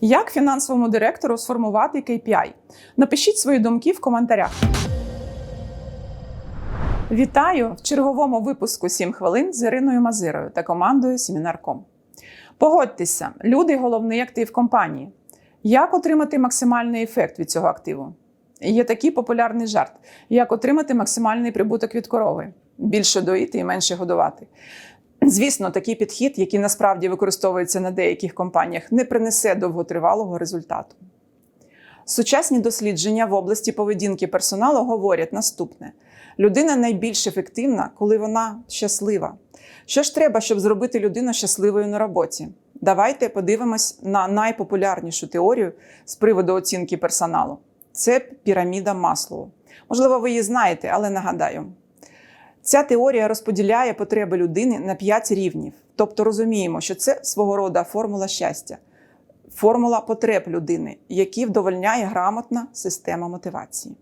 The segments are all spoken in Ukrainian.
Як фінансовому директору сформувати KPI? Напишіть свої думки в коментарях. Вітаю в черговому випуску 7 хвилин з Іриною Мазирою та командою Семінарком. Погодьтеся, люди головний актив компанії. Як отримати максимальний ефект від цього активу? Є такий популярний жарт: як отримати максимальний прибуток від корови, більше доїти і менше годувати. Звісно, такий підхід, який насправді використовується на деяких компаніях, не принесе довготривалого результату. Сучасні дослідження в області поведінки персоналу говорять наступне: людина найбільш ефективна, коли вона щаслива. Що ж треба, щоб зробити людину щасливою на роботі? Давайте подивимось на найпопулярнішу теорію з приводу оцінки персоналу. Це піраміда Маслоу. Можливо, ви її знаєте, але нагадаю. Ця теорія розподіляє потреби людини на 5 рівнів. Тобто розуміємо, що це свого роду формула щастя, формула потреб людини, які вдовольняє грамотна система мотивації.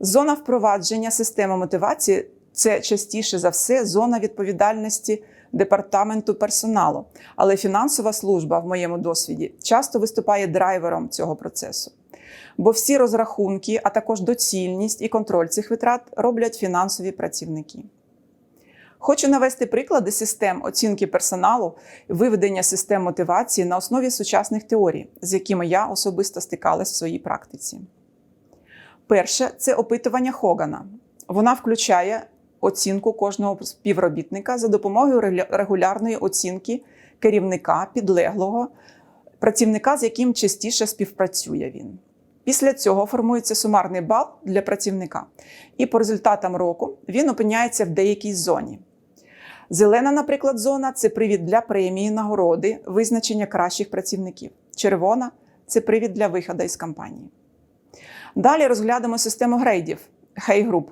Зона впровадження системи мотивації це частіше за все зона відповідальності департаменту персоналу. Але фінансова служба, в моєму досвіді, часто виступає драйвером цього процесу. Бо всі розрахунки, а також доцільність і контроль цих витрат роблять фінансові працівники. Хочу навести приклади систем оцінки персоналу виведення систем мотивації на основі сучасних теорій, з якими я особисто стикалась в своїй практиці. Перше це опитування Хогана. Вона включає оцінку кожного співробітника за допомогою регулярної оцінки керівника, підлеглого, працівника, з яким частіше співпрацює він. Після цього формується сумарний бал для працівника, і по результатам року він опиняється в деякій зоні. Зелена, наприклад, зона це привід для премії, нагороди, визначення кращих працівників. Червона це привід для виходу із компанії. Далі розглянемо систему грейдів Hey Group.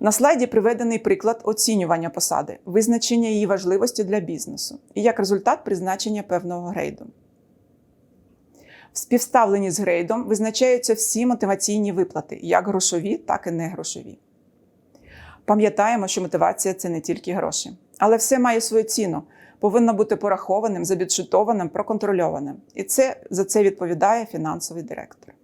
На слайді приведений приклад оцінювання посади, визначення її важливості для бізнесу і як результат призначення певного грейду. В співставленні з грейдом визначаються всі мотиваційні виплати, як грошові, так і негрошові. Пам'ятаємо, що мотивація це не тільки гроші, але все має свою ціну, повинно бути порахованим, забюджетованим, проконтрольованим. І це за це відповідає фінансовий директор.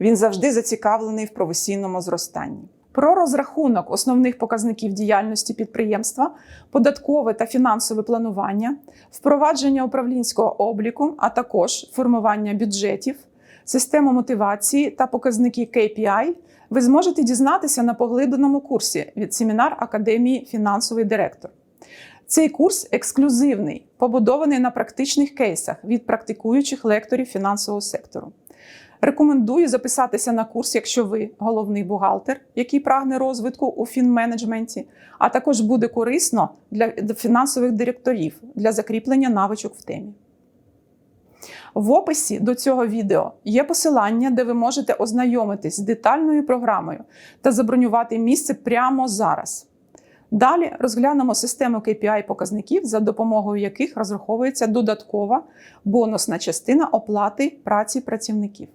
Він завжди зацікавлений в професійному зростанні. Про розрахунок основних показників діяльності підприємства, податкове та фінансове планування, впровадження управлінського обліку, а також формування бюджетів, систему мотивації та показники KPI ви зможете дізнатися на поглибленому курсі від семінар Академії фінансовий директор. Цей курс ексклюзивний, побудований на практичних кейсах від практикуючих лекторів фінансового сектору. Рекомендую записатися на курс, якщо ви головний бухгалтер, який прагне розвитку у фінменеджменті, а також буде корисно для фінансових директорів для закріплення навичок в темі. В описі до цього відео є посилання, де ви можете ознайомитись з детальною програмою та забронювати місце прямо зараз. Далі розглянемо систему KPI-показників, за допомогою яких розраховується додаткова бонусна частина оплати праці працівників.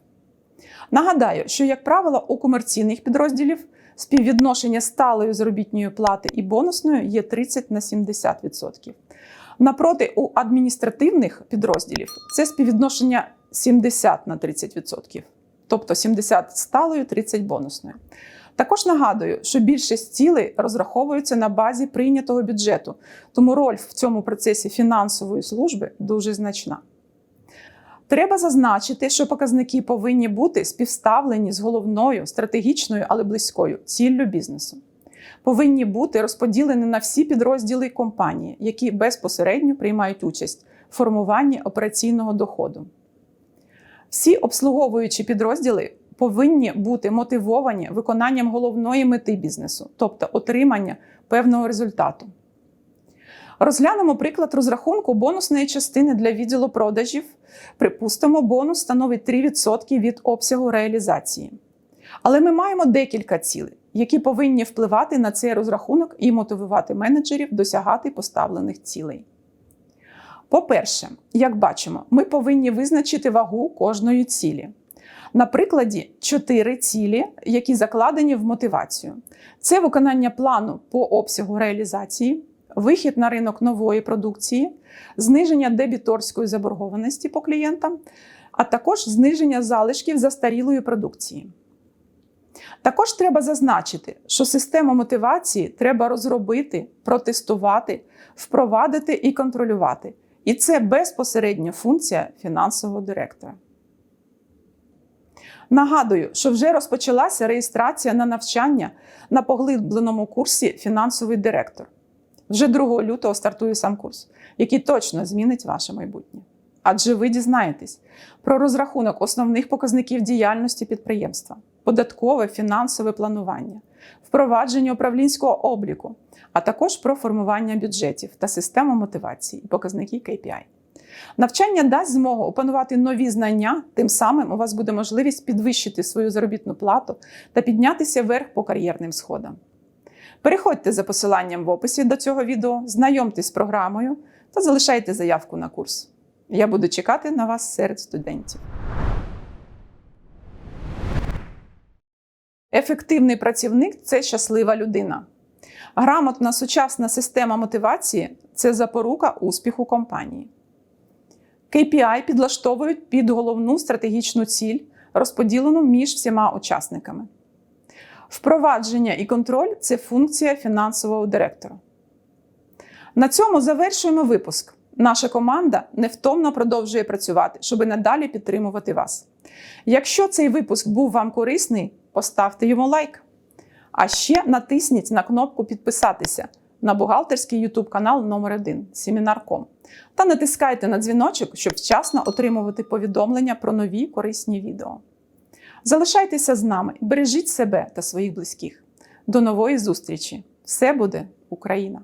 Нагадаю, що, як правило, у комерційних підрозділів співвідношення сталої заробітної плати і бонусної є 30 на 70%. Напроти, у адміністративних підрозділів це співвідношення 70 на 30%, тобто 70 сталою, 30 бонусною. Також нагадую, що більшість цілей розраховуються на базі прийнятого бюджету, тому роль в цьому процесі фінансової служби дуже значна. Треба зазначити, що показники повинні бути співставлені з головною стратегічною, але близькою ціллю бізнесу. Повинні бути розподілені на всі підрозділи компанії, які безпосередньо приймають участь в формуванні операційного доходу. Всі обслуговуючі підрозділи повинні бути мотивовані виконанням головної мети бізнесу, тобто отримання певного результату. Розглянемо приклад розрахунку бонусної частини для відділу продажів. Припустимо, бонус становить 3% від обсягу реалізації. Але ми маємо декілька цілей, які повинні впливати на цей розрахунок і мотивувати менеджерів досягати поставлених цілей. По-перше, як бачимо, ми повинні визначити вагу кожної цілі. На прикладі чотири цілі, які закладені в мотивацію: це виконання плану по обсягу реалізації, вихід на ринок нової продукції, зниження дебіторської заборгованості по клієнтам, а також зниження залишків застарілої продукції. Також треба зазначити, що систему мотивації треба розробити, протестувати, впровадити і контролювати. І це безпосередньо функція фінансового директора. Нагадую, що вже розпочалася реєстрація на навчання на поглибленому курсі фінансовий директор. Вже 2 лютого стартує сам курс, який точно змінить ваше майбутнє. Адже ви дізнаєтесь про розрахунок основних показників діяльності підприємства, податкове фінансове планування, впровадження управлінського обліку, а також про формування бюджетів та систему мотивації і показники KPI. Навчання дасть змогу опанувати нові знання, тим самим у вас буде можливість підвищити свою заробітну плату та піднятися вверх по кар'єрним сходам. Переходьте за посиланням в описі до цього відео, знайомтесь з програмою та залишайте заявку на курс. Я буду чекати на вас серед студентів. Ефективний працівник це щаслива людина. Грамотна сучасна система мотивації це запорука успіху компанії. KPI підлаштовують під головну стратегічну ціль, розподілену між всіма учасниками. Впровадження і контроль це функція фінансового директора. На цьому завершуємо випуск. Наша команда невтомно продовжує працювати, щоб надалі підтримувати вас. Якщо цей випуск був вам корисний, поставте йому лайк. А ще натисніть на кнопку Підписатися на бухгалтерський YouTube канал номер 1 Семінарком та натискайте на дзвіночок, щоб вчасно отримувати повідомлення про нові корисні відео. Залишайтеся з нами, бережіть себе та своїх близьких. До нової зустрічі! Все буде Україна!